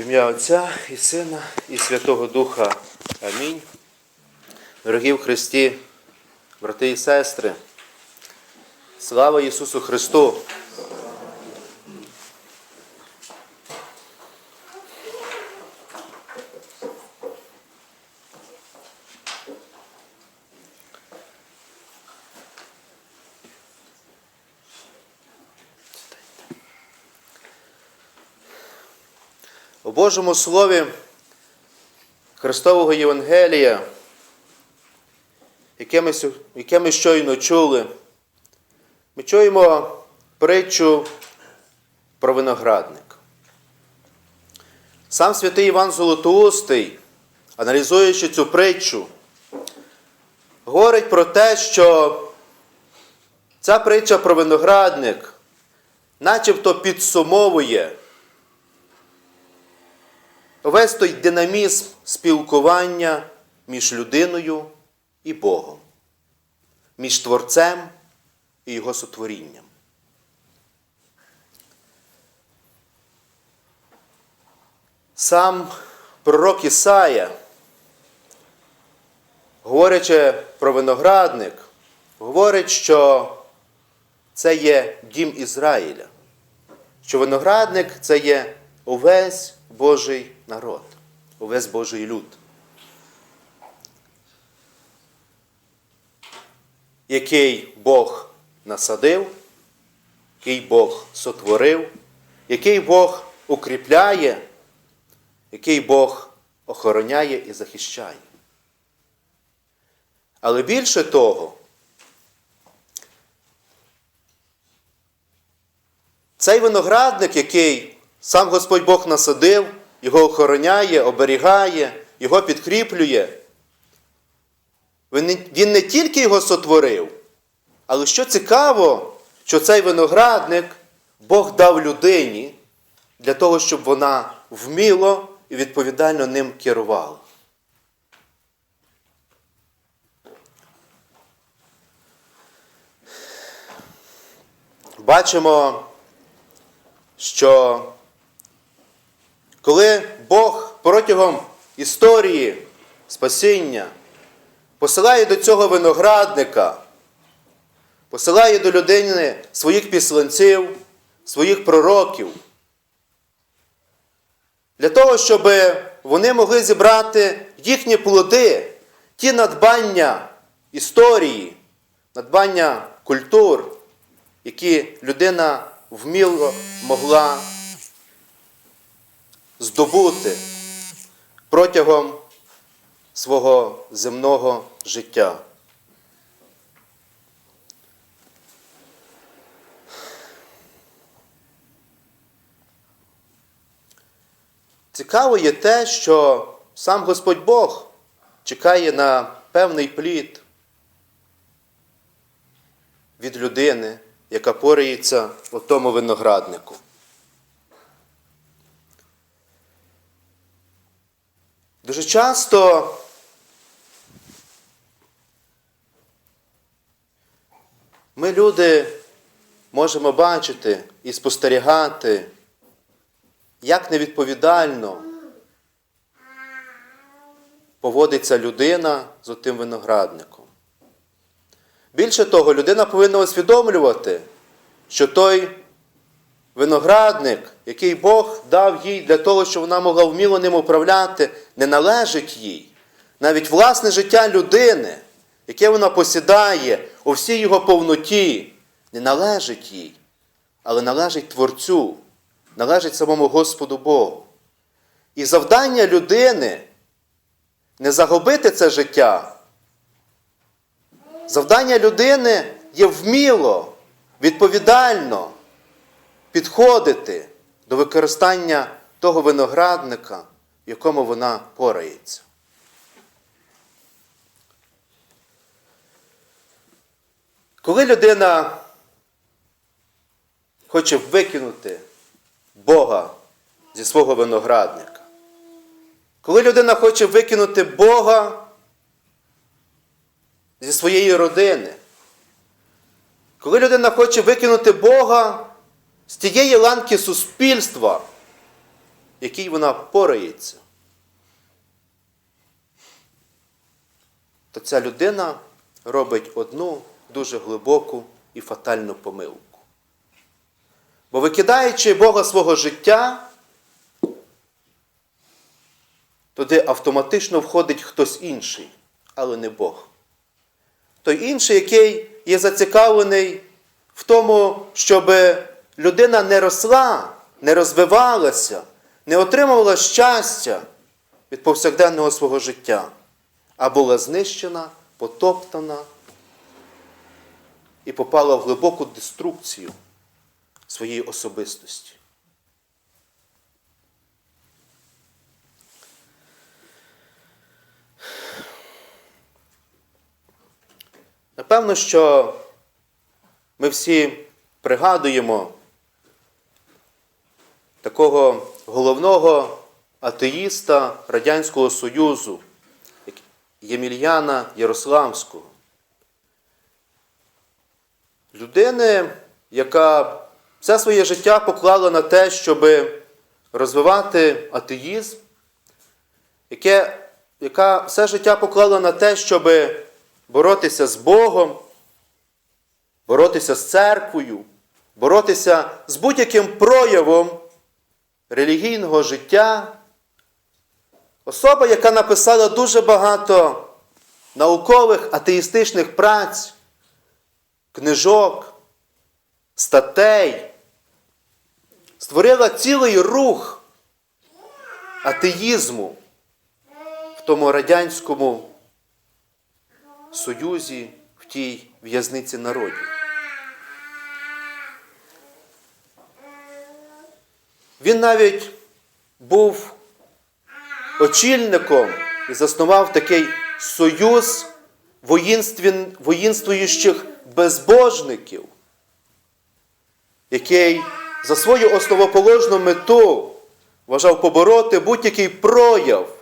В ім'я Отця і Сина, і Святого Духа. Амінь. Дорогі в Христі, брати і сестри, слава Ісусу Христу! У Божому Слові Христового Євангелія, яке ми, яке ми щойно чули, ми чуємо притчу про виноградник. Сам святий Іван Золотоустий, аналізуючи цю притчу, говорить про те, що ця притча про виноградник начебто підсумовує весь той динамізм спілкування між людиною і Богом, між Творцем і Його сотворінням. Сам пророк Ісая, говорячи про виноградник, говорить, що це є дім Ізраїля, що виноградник це є увесь Божий народ, увесь Божий люд, який Бог насадив, який Бог сотворив, який Бог укріпляє, який Бог охороняє і захищає. Але більше того, цей виноградник, який сам Господь Бог насадив, його охороняє, оберігає, його підкріплює. Він не, тільки його сотворив, але що цікаво, що цей виноградник Бог дав людині для того, щоб вона вміло і відповідально ним керувала. Бачимо, що коли Бог протягом історії спасіння посилає до цього виноградника, посилає до людини своїх післанців, своїх пророків, для того, щоб вони могли зібрати їхні плоди, ті надбання історії, надбання культур, які людина вміло могла здобути протягом свого земного життя. Цікаво є те, що сам Господь Бог чекає на певний плід від людини, яка порається у тому винограднику. Дуже часто ми, люди, можемо бачити і спостерігати, як невідповідально поводиться людина з отим виноградником. Більше того, людина повинна усвідомлювати, що той виноградник, який Бог дав їй для того, щоб вона могла вміло ним управляти, не належить їй. Навіть власне життя людини, яке вона посідає у всій його повноті, не належить їй, але належить Творцю, належить самому Господу Богу. І завдання людини не загубити це життя. Завдання людини є вміло, відповідально підходити до використання того виноградника, в якому вона порається. Коли людина хоче викинути Бога зі свого виноградника, коли людина хоче викинути Бога зі своєї родини, коли людина хоче викинути Бога з тієї ланки суспільства, якій вона порається, то ця людина робить одну дуже глибоку і фатальну помилку. Бо викидаючи Бога свого життя, туди автоматично входить хтось інший, але не Бог. Той інший, який є зацікавлений в тому, щоб людина не росла, не розвивалася, не отримувала щастя від повсякденного свого життя, а була знищена, потоптана і попала в глибоку деструкцію своєї особистості. Напевно, що ми всі пригадуємо такого головного атеїста Радянського Союзу Ємельяна Ярославського. Людини, яка все своє життя поклала на те, щоб розвивати атеїзм, яке, яка все життя поклала на те, щоб боротися з Богом, боротися з церквою, боротися з будь-яким проявом релігійного життя. Особа, яка написала дуже багато наукових атеїстичних праць, книжок, статей, створила цілий рух атеїзму в тому радянському Союзі, в тій в'язниці народів. Він навіть був очільником і заснував такий союз воїнствуючих безбожників, який за свою основоположну мету вважав побороти будь-який прояв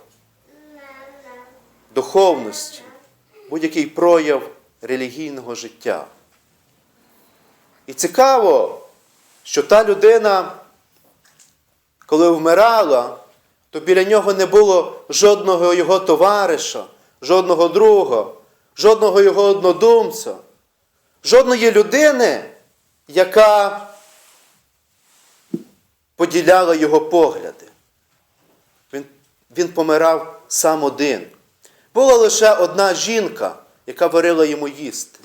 духовності, будь-який прояв релігійного життя. І цікаво, що та людина, коли вмирала, то біля нього не було жодного його товариша, жодного друга, жодного його однодумця, жодної людини, яка поділяла його погляди. Він, він помирав сам один. Була лише одна жінка, яка варила йому їсти.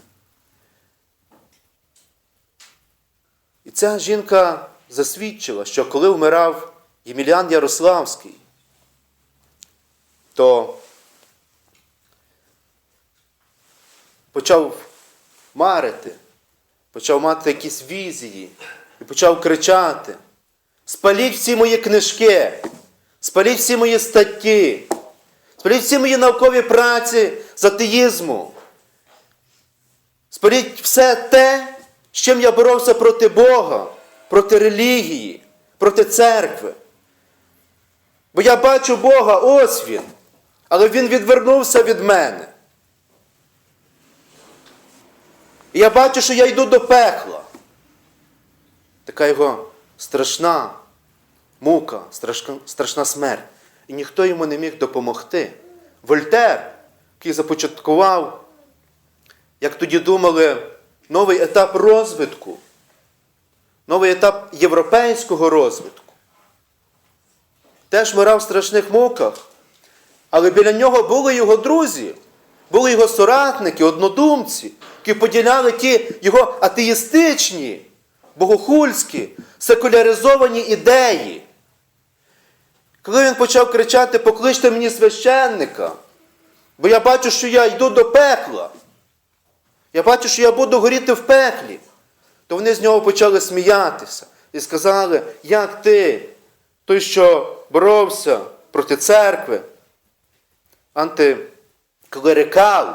І ця жінка засвідчила, що коли вмирав Ємельян Ярославський, то почав марити, почав мати якісь візії і почав кричати: Спаліть всі мої книжки, спаліть всі мої статті, спаліть всі мої наукові праці з атеїзму. Спаліть все те, з чим я боровся проти Бога, проти релігії, проти церкви. Бо я бачу Бога, ось Він, але Він відвернувся від мене. І я бачу, що я йду до пекла. Така його страшна мука, страшна, страшна смерть. І ніхто йому не міг допомогти. Вольтер, який започаткував, як тоді думали, новий етап розвитку, новий етап європейського розвитку. Теж мирав в страшних муках. Але біля нього були його друзі, були його соратники, однодумці, які поділяли ті його атеїстичні, богохульські, секуляризовані ідеї. Коли він почав кричати, покличте мені священника, бо я бачу, що я йду до пекла. Я бачу, що я буду горіти в пеклі. То вони з нього почали сміятися і сказали, як ти, той, що боровся проти церкви, антиклерикал,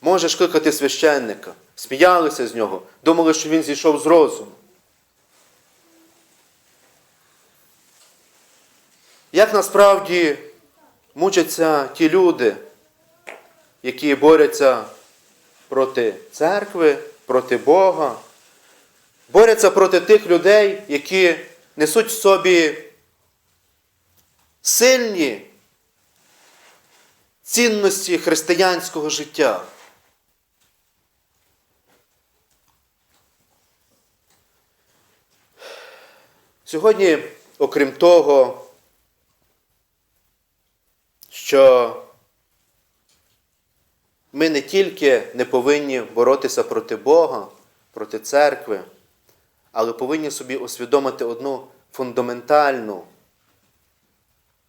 можеш кликати священника. Сміялися з нього, думали, що він зійшов з розуму. Як насправді мучаться ті люди, які борються проти церкви, проти Бога, борються проти тих людей, які несуть в собі сильні цінності християнського життя. Сьогодні, окрім того, що ми не тільки не повинні боротися проти Бога, проти церкви, але повинні собі усвідомити одну фундаментальну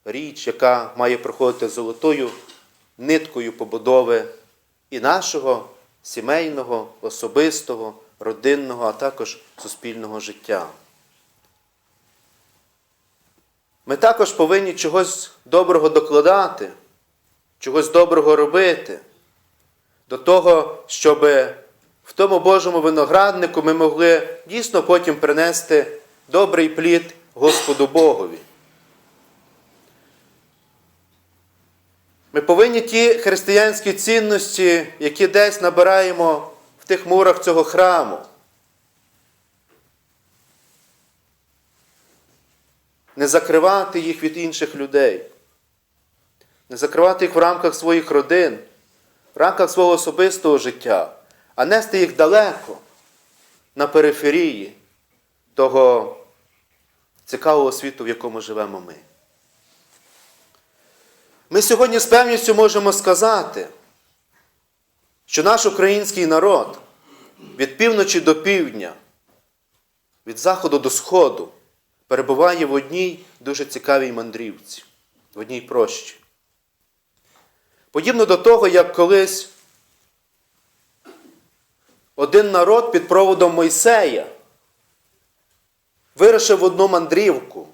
річ, яка має проходити золотою ниткою побудови і нашого сімейного, особистого, родинного, а також суспільного життя. Ми також повинні чогось доброго докладати, чогось доброго робити, до того, щоб в тому Божому винограднику ми могли дійсно потім принести добрий плід Господу Богові. Ми повинні ті християнські цінності, які десь набираємо в тих мурах цього храму, не закривати їх від інших людей, не закривати їх в рамках своїх родин, в рамках свого особистого життя, а нести їх далеко на периферії того цікавого світу, в якому живемо ми. Ми сьогодні з певністю можемо сказати, що наш український народ від півночі до півдня, від заходу до сходу, перебуває в одній дуже цікавій мандрівці, в одній прощі. Подібно до того, як колись один народ під проводом Мойсея вирушив в одну мандрівку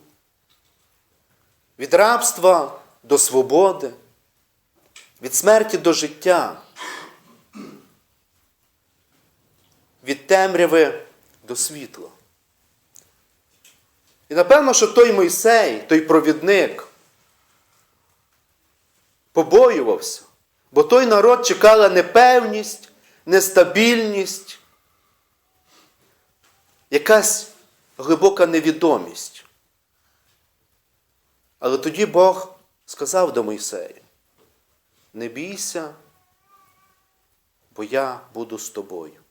від рабства до свободи, від смерті до життя, від темряви до світла. І напевно, що той Мойсей, той провідник, побоювався, бо той народ чекала непевність, нестабільність, якась глибока невідомість. Але тоді Бог сказав до Мойсея, не бійся, бо я буду з тобою.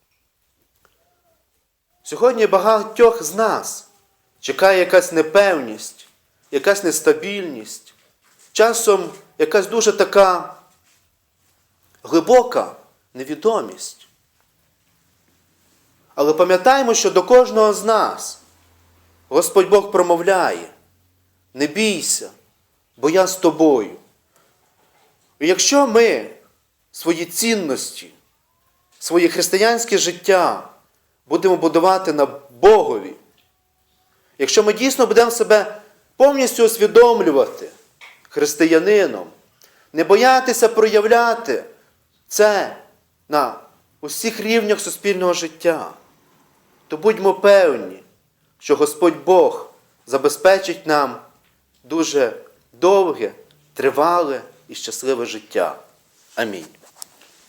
Сьогодні багатьох з нас чекає якась непевність, якась нестабільність, часом якась дуже така глибока невідомість. Але пам'ятаємо, що до кожного з нас Господь Бог промовляє, не бійся, бо я з тобою. І якщо ми свої цінності, своє християнське життя будемо будувати на Богові, якщо ми дійсно будемо себе повністю усвідомлювати християнином, не боятися проявляти це на усіх рівнях суспільного життя, то будьмо певні, що Господь Бог забезпечить нам дуже довге, тривале і щасливе життя. Амінь.